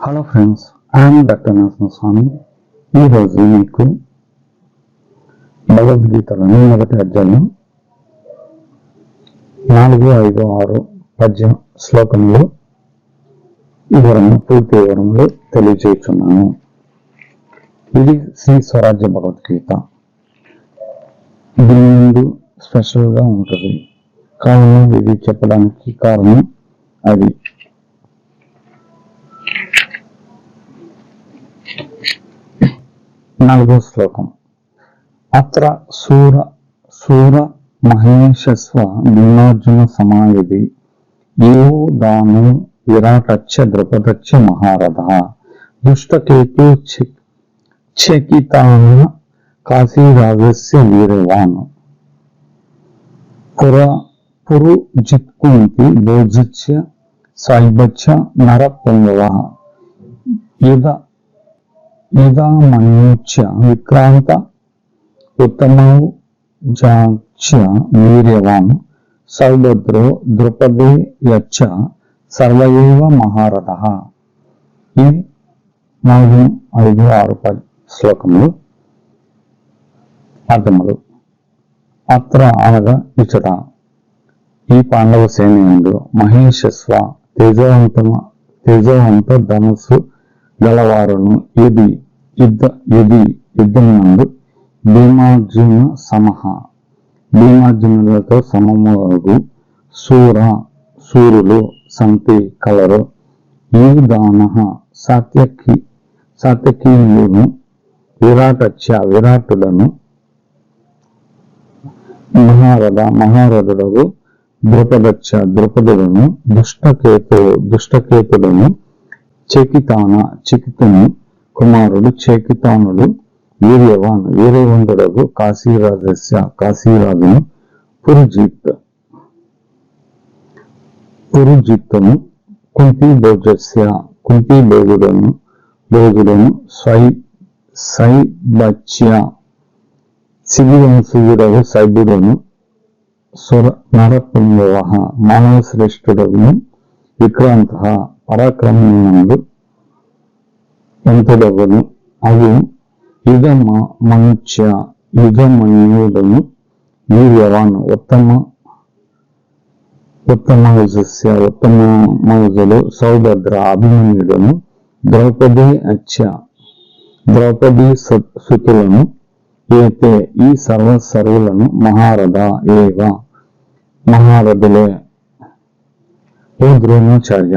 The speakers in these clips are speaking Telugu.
Hello friends I'm doctor Narasimhaswamy ఈరోజు మీకు భగవద్గీతలోని మొదటి అధ్యాయం నాలుగు ఐదు ఆరు పద్య శ్లోకంలో వివరము పూర్తి వివరంలో తెలియజేస్తున్నాను ఇది శ్రీ స్వరాజ్య భగవద్గీత. దీని ముందు స్పెషల్గా ఉంటుంది. కారణం ఇది చెప్పడానికి కారణం అది. నాలుగో శ్లోకం అత్ర సూర సూర మహేషస్వ భీమార్జున సమాయుధి ఏవో దాను విరాటచ్చ ద్రుపదచ్చ మహారథ దుష్టకేతు చకితాన కాశీరాజస్య వీరవాన్ పుర పురు జిత్కుంతి భోజిత్య సాయిబచ్చ నర పొంగవ ఇద ఇదామన్యుచ్య విక్రాంత ఉత్తమౌ జాచ్య వీర్యవాన్ సౌభద్రో ద్రుపదే యచ్చ సర్వయేవ మహారథ. ఈ నాలుగు ఐదు ఆరు పది శ్లోకములు అర్థములు. అత్ర అనగా ఇచ్చట ఈ పాండవ సేనయందు మహేషస్వ తేజవంతమ తేజవంత ధనుసు గలవారును ఇది యుద్ధ ఇది యుద్ధమునందు భీమార్జున సమహ. భీమార్జునులతో సమముగు సూర సూరులు సంతి కలరు ఈ దాన సాత్యకి సాత్యకీయులను విరాటచ్చ విరాటులను మహారథ మహారథుడు ద్రుపదచ్చ ద్రుపదులను దుష్టకేతు దుష్టకేతులను చెకితాన చికితుని కుమారుడు చేకితానుడు వీర్యవాన్ వీరవంతుడకు కాశీరాజస్య కాశీరాజును పురుజిత్ పురుజిత్తును కుంతి భోజస్య కుంతి భోజుడను భోజుడను స్వై సైబచ్య శిబివంశీయుడకు సైబుడను సుర నరపుంగవ మానవ శ్రేష్ఠుడను విక్రాంత పరాక్రమమునందు ఎంతుడగును అవి యుగమ మనుష్య యుగమన్యుడను వీర్యవాన్ ఉత్తమ ఉత్తమ ఉత్తమ మౌజలు సౌభద్ర అభిమన్యుడను ద్రౌపది అచ్చ ద్రౌపది సుతులను ఏతే ఈ సర్వ సర్వులను మహారథ ఏవ మహారథులే. ఓ ద్రోణాచార్య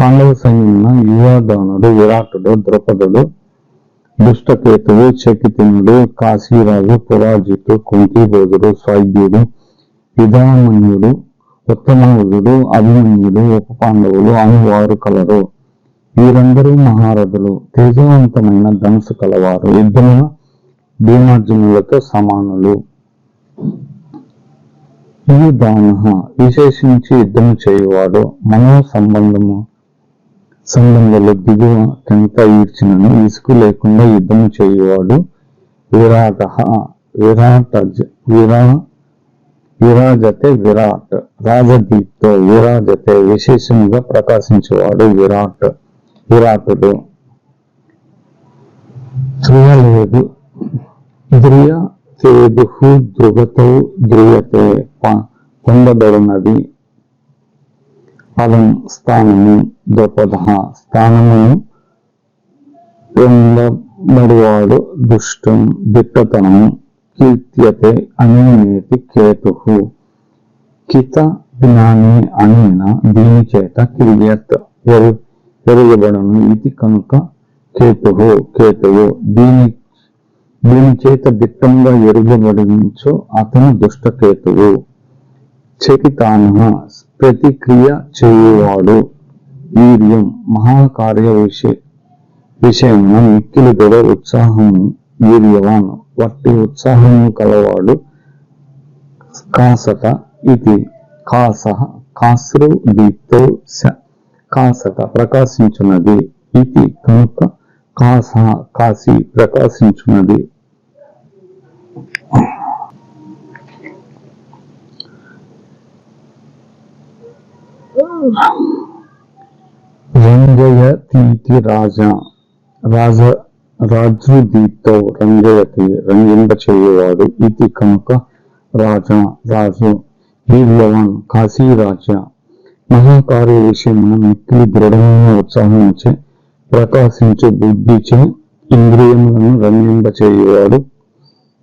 పాండవ సైన్యంలో యువధనుడు విరాటుడు ద్రుపదుడు దుష్టకేతుడు చకితినుడు కాశీరాజు పురాజితు కుంతిబోధుడు స్వైద్యుడు విధామన్యుడు ఉత్తమవుడు అభిమన్యుడు ఉప పాండవులు అనువారు కలరు. వీరందరూ మహారథులు. తేజవంతమైన ధనుసు కలవారు. యుద్ధమున భీమార్జునులతో సమానులు. ఈ దాన విశేషించి యుద్ధము చేయువాడు. మనో సంబంధము సంబంధంలో దిగువ తెంత ఈడ్చినను ఇసుకు లేకుండా యుద్ధము చేయువాడు విరాట విరాట విరా విరాజతే విరాట్ రాజదీప్తో విరాజతే విశేషంగా ప్రకాశించేవాడు విరాట్ విరాటుడు. ధ్రువలేదు ధ్రియ తేదు ధ్రువతో ధ్రువతే పొందబడినది. ఫలం స్థానము ద్రుపద స్థానమును పొందబడివాడు దుష్టం దిట్టతనము కీర్త్యతే అనేనేతి కేతు. కిత జ్ఞాని అనేన దీని చేత కిరియత్ ఎరు ఇది కనుక కేతు. కేతువు దీని దీని చేత దిట్టంగా ఎరుగబడించు అతను దుష్టకేతువు చకితాన ప్రతిక్రియ చేయువాడు. వీర్యం మహాకార్య విషయ విషయమున మిక్కిలి గొడ ఉత్సాహము వీర్యవాన్ వట్టి ఉత్సాహము కలవాడు. కాసట ఇది కాస కాశ్రు దీప్తో కాసట ప్రకాశించున్నది. ఇది కనుక కాస కాసి ప్రకాశించున్నది. రంగయతీతి రాజా రాజ రాజుదీతో రంజయతి రంజింప చేయువాడు ఇది కనుక రాజా రాజు వీర్యవాన్ కాశీ రాజ మహాకార్య విషయమున మిక్కిలి దృఢమైన ఉత్సాహించే ప్రకాశించు బుద్ధిచే ఇంద్రియములను రంజింప చేయువాడు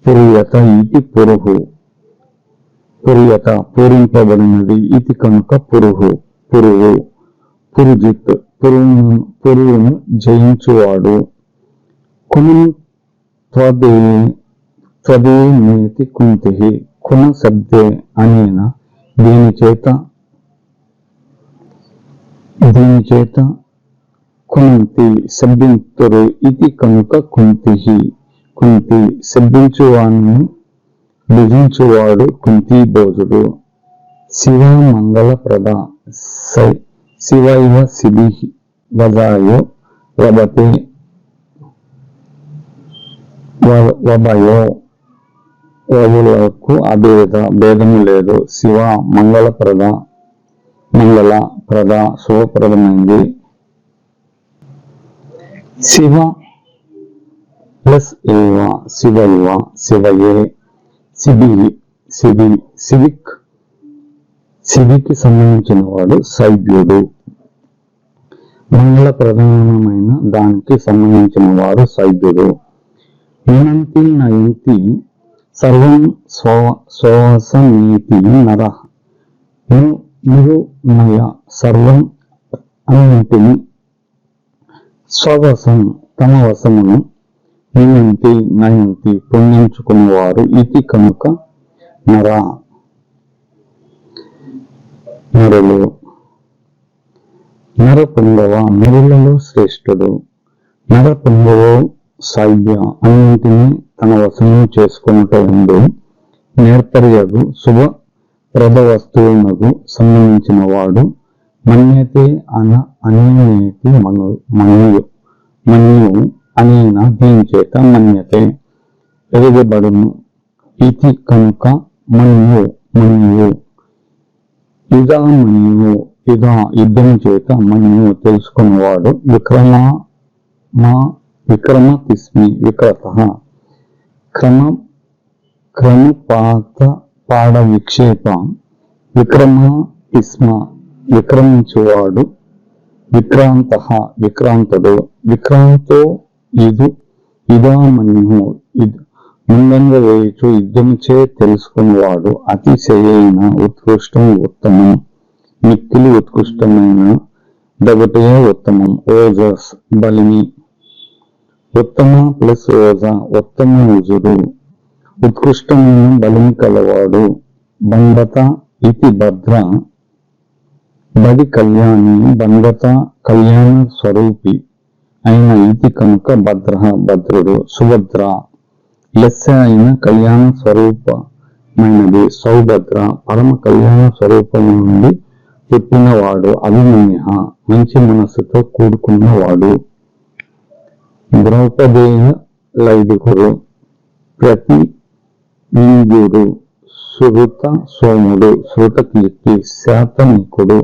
పురియత ఇది పురుహు పురియత పూరింపబడినది ఇది కనుక పురుహు పురువు పురుజిత్ పురువును పురువును జయించువాడు. కుణం త్వదే త్వదే నేతి కుంతి కుణ శబ్దే అనేన దీని చేత దీని చేత కుంతి శబ్దింతురు ఇది కనుక కుంతి కుంతి శబ్దించువాణ్ణి భుజించువాడు కుంతి భోజుడు. శివ మంగళ ప్రద శివైవ శిబి వజాయో లభతే వ- వభయో వధులకు అభేద భేదము లేదు శివ మంగళప్రద మంగళ ప్రద శుభప్రదమైంది శివ ప్లస్ ఏవ శివైవ శివయే శిబి శిబి సివిక్ శివికి సంబంధించిన వాడు సైభ్యుడు. మంగళ ప్రధానమైన దానికి సంబంధించిన వాడు సైభ్యుడు. వినంతి నయంతి సర్వం స్వ నీతి నర. నయ సర్వం అన్నింటిని స్వవసం తమ వశమును నియంతి నయంతి పుణ్యించుకునేవారు ఇది కనుక నర. నరులు నరపుంగవ నరులలో శ్రేష్ఠుడు. నరపుంగవ సాధ్య అన్నింటినీ తన వశము చేసుకున్నట ఉండు నేర్పర్యగు శుభ ప్రద వస్తువులకు సంబంధించిన వాడు మన్యతే అన అనేనేతి మను మన్యు. మన్యు అనేన దీని చేత మన్యతే ఎరుగబడును. ఇది కనుక మన్యు మన్యు. ఇదా మన్యు ఇదా యుద్ధం చేత మన్యు తెలుసుకున్నవాడు విక్రమ మా విక్రమ తిస్మి విక్రత. క్రమ క్రమపాత పాడ విక్షేప విక్రమ ఇస్మ విక్రమించువాడు విక్రాంత విక్రాంతుడు. విక్రాంతో ఇది ఇదామన్యు ఇది ముందంగా వేయుచు యుద్ధముచే తెలుసుకున్నవాడు అతిశయైన ఉత్కృష్టం ఉత్తమం. మిక్కిలి ఉత్కృష్టమైన దగటే ఉత్తమం. ఓజస్ బలిని. ఉత్తమ ప్లస్ ఓజ ఉత్తమ ఉజుడు. ఉత్కృష్టమైన బలిని కలవాడు. బంధత ఇతి భద్ర. బడి కళ్యాణి బంధత కళ్యాణ స్వరూపి. అయిన ఇది కనుక భద్ర భద్రుడు సుభద్ర. లెస్స అయిన కళ్యాణ స్వరూపమైనది సౌభద్ర పరమ కళ్యాణ స్వరూపం నుండి పుట్టినవాడు అభిమన్య మంచి మనస్సుతో కూడుకున్నవాడు. ద్రౌపదేయ లైదికుడు ప్రతి వింధ్యుడు శృత సోముడు శృతకీర్తి శాతనికుడు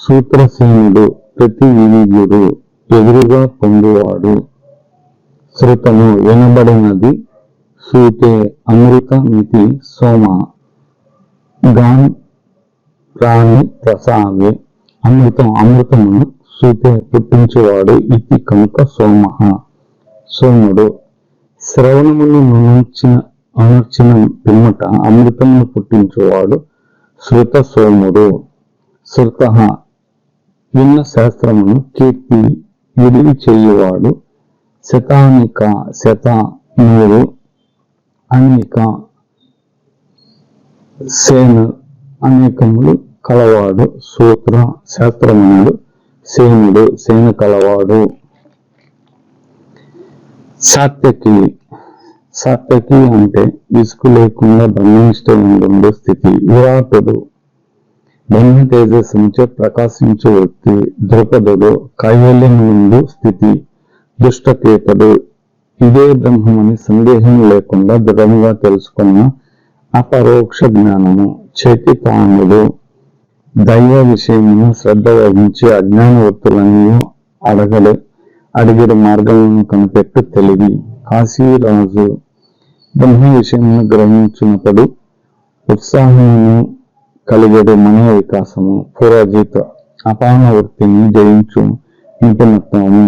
సూత్రసేనుడు ప్రతి వివిధుడు ఎదురుగా పొందువాడు. శృతము వినబడినది సూతే అమృతమితి సోమ. గాన్ ప్రాణి ప్రసావే అమృతం అమృతమును సూతే పుట్టించేవాడు ఇది కనుక సోమ. సోముడు శ్రవణమును నుణర్చిన అమర్చిన పిమ్మట అమృతమును పుట్టించేవాడు శృత సోముడు. శృత విన్న శాస్త్రమును కీర్తి విడివి చేయువాడు శతానిక శత నూరు అనేక సేను అనేకములు కలవాడు సూత్ర శాస్త్రమునుడు సేనుడు సేన కలవాడు. సాత్యకి సాత్యకి అంటే విసుగు లేకుండా బ్రహ్మనిష్టం ఉండే స్థితి. విరాటుడు బ్రహ్మ తేజస్సునిచే ప్రకాశించే వ్యక్తి. ద్రుపదుడు కైవల్యం నుండి స్థితి. దుష్టకేతుడు. ఇదే బ్రహ్మమని సందేహం లేకుండా దృఢంగా తెలుసుకున్న అపరోక్ష జ్ఞానము. చైతితానుడు దైవ విషయమును శ్రద్ధ వహించి అజ్ఞాన వృత్తులను అడగడు అడిగిన మార్గములను కనిపెట్టు తెలివి. కాశీరాజు బ్రహ్మ విషయమును గ్రహించినప్పుడు ఉత్సాహమును కలిగడు మనో వికాసము. పురోజిత అపాన వృత్తిని జయించు నిపుణత్వము.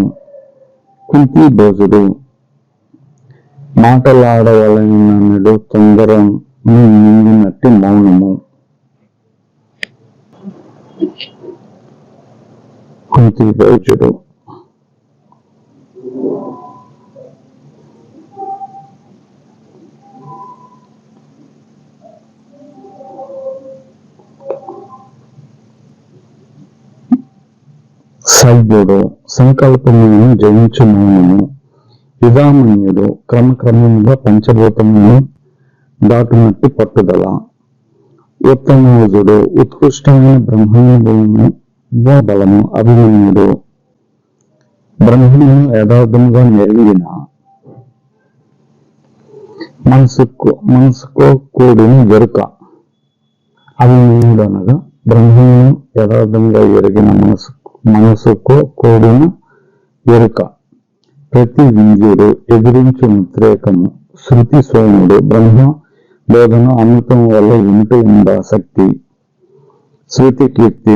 కుంతి భోజుడు మాటలాడవలనడు తొందర నట్టి మౌనము. కుంతి భోజుడు సభ్యుడు సంకల్పములను జయించు మౌనము యుధామన్యుడు క్రమక్రమంగా పంచభూతములను దాటునట్టి పట్టుదల. ఉత్తమోజుడు ఉత్కృష్టమైన బ్రహ్మానుభవము బలము అభిమన్యుడు. బ్రహ్మను యథార్థముగా నెరిగిన మనసుకు మనసుకో కూడిన ఎరుక అభిమన్యుడు అనగా బ్రహ్మను యథార్థంగా ఎరిగిన మనసు. మనసుకు కూడిన ఎరుక. ప్రతి వీర్యుడు ఎదిరించు ఉద్రేకము శృతి సోముడు బ్రహ్మ బోధన అమృతం వల్ల వింటూ ఉండాసక్తి శక్తి శృతి కీర్తి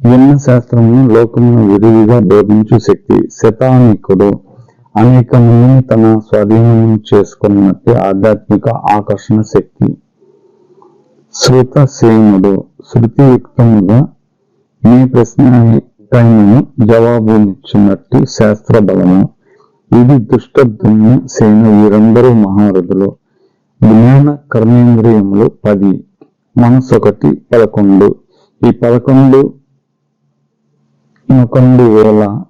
విన్న శాస్త్రమును లోకమును విరివిగా బోధించు శక్తి శతానికుడు అనేక మందిని తన స్వాధీనం చేసుకున్నట్టు ఆధ్యాత్మిక ఆకర్షణ శక్తి. శృత సేనుడు శృతియుక్తముగా మీ ప్రశ్నకైనను జవాబునిచ్చినట్టు శాస్త్ర బలము ఇది దుష్టధ్వని సేన వీరందరూ మహారథులు. జ్ఞాన కర్మేంద్రియములు పది మనసు ఒకటి పదకొండు. ఈ పదకొండు నొకండు వేల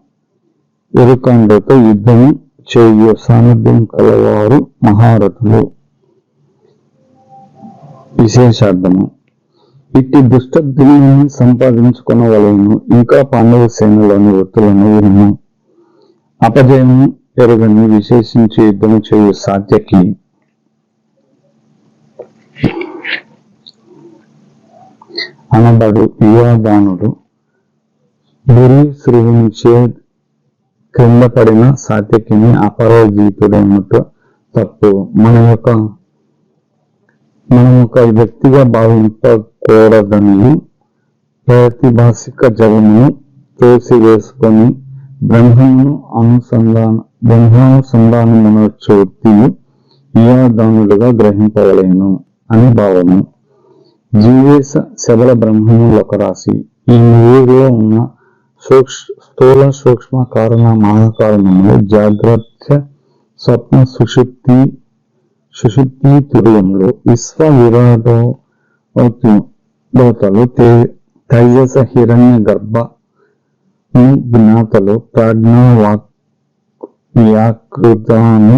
ఎరుకండతో యుద్ధము చేయు సామర్థ్యం కలవారు మహారథులు. విశేషార్థము. ఇట్టి దుష్ట దివ్యను సంపాదించుకున్న సంపాదించుకునవలను ఇంకా పాండవ సేనలోని వృత్తులను విను అపజయము ఎరుగని విశేషించి యుద్ధము చేయు సాధ్యకి. అనబడు యువదానుడు గురి సృజించే క్రింద పడిన సాత్యకిని అపరాజితుడేమిటో తప్పు. మన యొక్క మనం ఒక వ్యక్తిగా కూడదని ప్రతిభాసిక జగమును తోసివేసుకొని బ్రహ్మను అనుసంధాన బ్రహ్మానుసంధానమునొచ్చు వృత్తియు ఈయాదానులుగా గ్రహింపవలేను అని భావము. జీవేశ శబల బ్రహ్మములొక రాశి. ఈ మూడులో ఉన్న సూక్ష్ స్థూల సూక్ష్మ కారణ మహాకారణములు జాగ్రత్త స్వప్న సుషుప్తి సుషుప్తి తుర్యములు విశ్వ విరాటో దేవతలు తేజస హిరణ్య గర్భ జ్ఞాతలు ప్రాజ్ఞా వ్యాకృతాను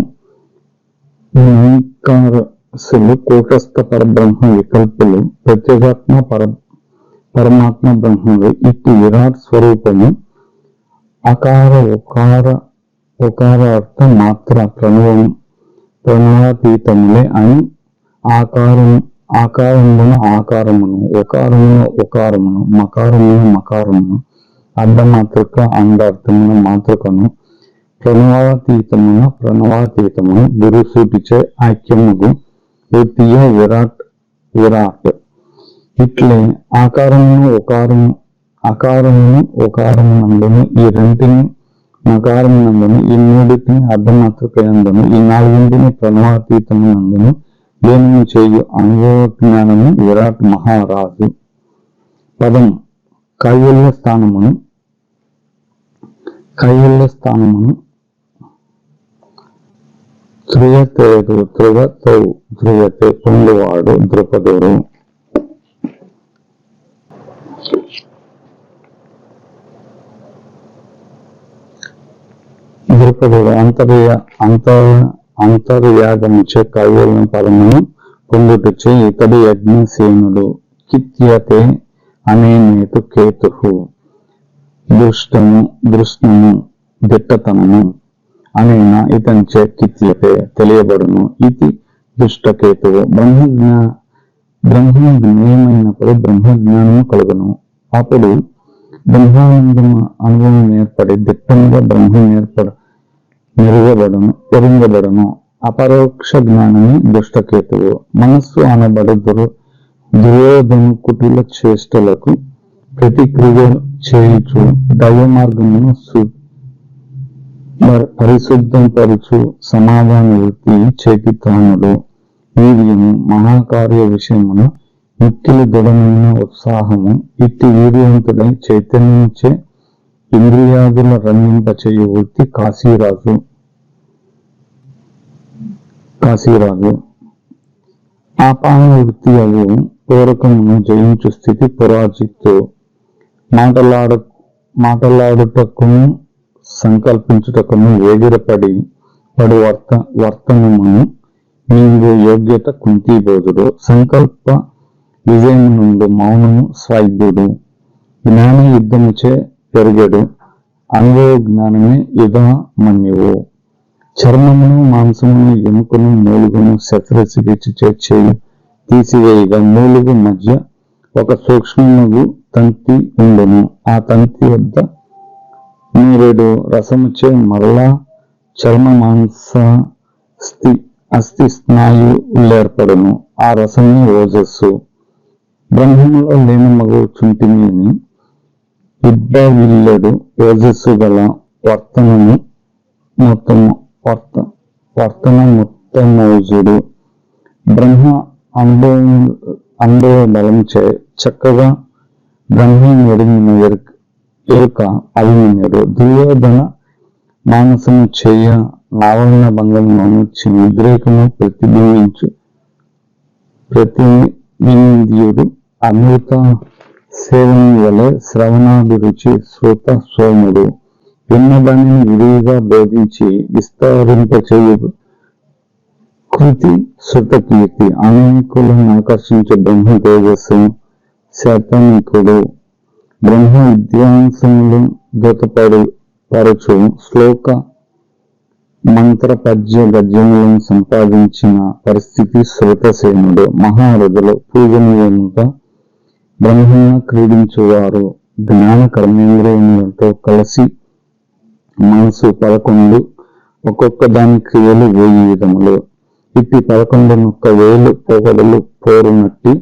కూటస్థ పరబ్రహ్మ వికల్పులు ప్రత్యేగాత్మ పర పరమాత్మ బ్రహ్మలు ఇట్టి విరాట్ స్వరూపము అకార ఉకార ఉకారార్థ మాత్ర ప్రణవం ప్రణవాతీతములే అని ఆకారం ఆకారమును ఆకారమును ఒకారమును ఒకారమును మకారమును మకారమును అర్ధమాతృక అండార్థమున మాతృకను ప్రణవాతీతమున ప్రణవాతీతమును గురుసూటిచే ఐక్యముగు వృత్తియ విరాట్ విరాట్. ఇట్లే ఆకారమును ఒకారము అకారమును ఒకారమునందును ఈ రెంటిని నకారమునందును ఈ మూడింటిని అర్ధమాతృకయందును ఈ నాలుగింటిని ప్రణవాతీతమునందును దేనిని చేయు అనుభవ జ్ఞానము విరాట్ మహారాజు? పదం కైవల్య స్థానమును. కైవల్య స్థానమును. ధ్రువతేరు ధ్రువతో ధ్రువతే పొందువాడు ద్రుపదుడు. ద్రుపదుడు అంతర్య అంతర్యాగము చే కైవల్యం పదమును పొందుటచే ఇతడు యజ్ఞసేనుడు కిత్యతే అనేనేతు కేతు దృష్టము దృష్ణము దిట్టతనము అనేన ఇతంచే కిత్యతే తెలియబడును. ఇది దుష్టకేతువు. బ్రహ్మజ్ఞా బ్రహ్మ బ్రహ్మజ్ఞానము కలుగును. అప్పుడు బ్రహ్మానందము అనుభవం ఏర్పడి దిట్టంగా బ్రహ్మం ఏర్పడు. మెరుగబడను ఎరుంగబడను. అపరోక్ష జ్ఞానమే దుష్టకేతువు. మనస్సు అనబడు దురు దుర్యోధన కుటుల చేష్టలకు ప్రతిక్రియ చేయుచు దైవ మార్గమును పరిశుద్ధం పరుచు సమాధాన వృత్తి చేకితానుడు వీర్యము మహాకార్య విషయమును మిక్కిలి దృఢమైన ఉత్సాహము ఇట్టి వీర్యవంతుడై చైతన్యించే ఇంద్రియాదుల రంజింపచేయ వృత్తి కాశీరాజు. కాశీరాజు. ఆపాన వృత్తి అవు పూరకమును జయించు స్థితి పురాజిత్తు. మాటలాడ మాటలాడుటకును సంకల్పించుటకును వేగిరపడి పడు వర్త వర్తనమును నీవు యోగ్యత కుంతీబోధుడు సంకల్ప విజయం నుండి మౌనము స్వైద్యుడు జ్ఞాన యుద్ధముచే పెరిగడు. అనుభవ జ్ఞానమే యుధ మన్యువు. చర్మమును మాంసమును ఎముకను మూలుగును శస్త్రచికిత్స చేర్చేయి తీసివేయగా మూలుగు మధ్య ఒక సూక్ష్మముగు తంతి ఉండెను. ఆ తంతి వద్ద నేరేడు రసముచే మరలా చర్మ మాంస స్థి అస్థి స్నాయులేర్పడును ఆ రసము ఓజస్సు. బ్రహ్మములో లేని మగు చుంటిని ఇబ్బవిల్లెడు ఓజస్సు గల వర్తనము మొత్తము వర్త వర్తన మొత్తమోజుడు బ్రహ్మ అనుభవం అనుభవ బలంచే చక్కగా బ్రహ్మం ఎరిగిన ఎరుక ఎరుక అభిమన్యుడు దుర్యోధన మానసము చేయ నావరణ భంగమును నిద్రేకము ప్రతిబింబించు. ప్రతిబింద్యుడు అమృత సేవని వలె శ్రవణాభిరుచి శ్రోత సోముడు విన్నదానిని విరివిగా బోధించి విస్తరింపచేయు కృతి శృతకీర్తి. అనేకులను ఆకర్షించే బ్రహ్మ తేజస్సు శతనికుడు. బ్రహ్మ విద్యాంసములు దొతపడు పరచు శ్లోక మంత్ర పద్య గద్యములను సంపాదించిన పరిస్థితి శ్రుతసేనుడు. మహారథులు పూజనీయముగా బ్రహ్మను క్రీడించువారు. జ్ఞాన కర్మేంద్రియములతో కలిసి మనసు పదకొండు ఒక్కొక్క దాని క్రియలు వేయి విధములు. ఇట్టి పదకొండు ముక్క వేలు పొగడలు పోరునట్టి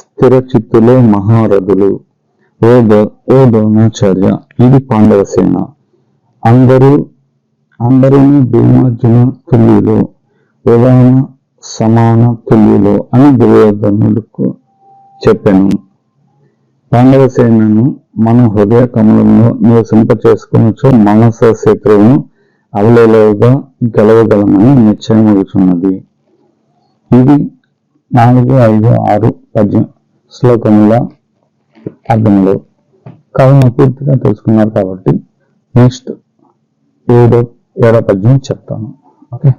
స్థిర చిత్తులే మహారథులు. ఓ ఓ ద్రోణాచార్య ఇది పాండవ సేన. అందరూ అందరూ భీమార్జున తుల్యులు ఉదాహరణ సమాన తుల్యులు అని దుర్యోధనులకు చెప్పాను. పాండవ సేనను మన హృదయ కమలంలో నివసింప చేసుకోవచ్చు మనస శత్రువును అవలేలుగా గెలవగలమని నిశ్చయమవుతున్నది ఇది నాలుగు ఐదు ఆరు పద్యం శ్లోకముల అర్థంలో కావున పూర్తిగా తెలుసుకున్నారు కాబట్టి నెక్స్ట్ ఏడో ఏడో పద్యం చెప్తాను. ఓకే?